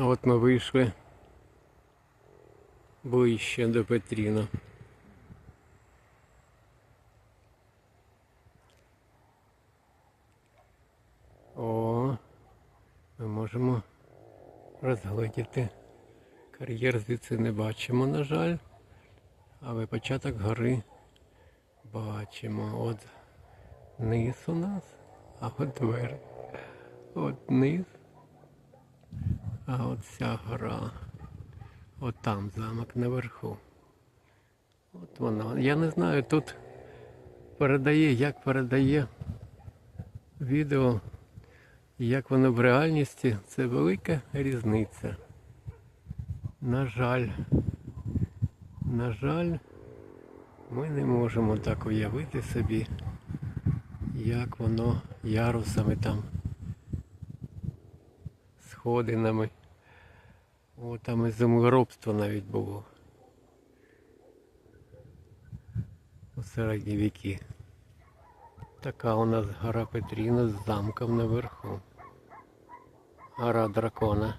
От ми вийшли ближче до Петріна. О, ми можемо розгледіти. Кар'єр звідси не бачимо, на жаль. Але початок гори бачимо. От низ у нас, а от двері. От низ. А от ця гора. От там замок наверху. От вона. Я не знаю, тут передає, як передає відео, як воно в реальності. Це велика різниця. На жаль, на жаль, ми не можемо так уявити собі, як воно ярусами там, сходинами. О, там і землеробство навіть було. У середні віки. Така у нас гора Петріна з замком наверху. Гора дракона.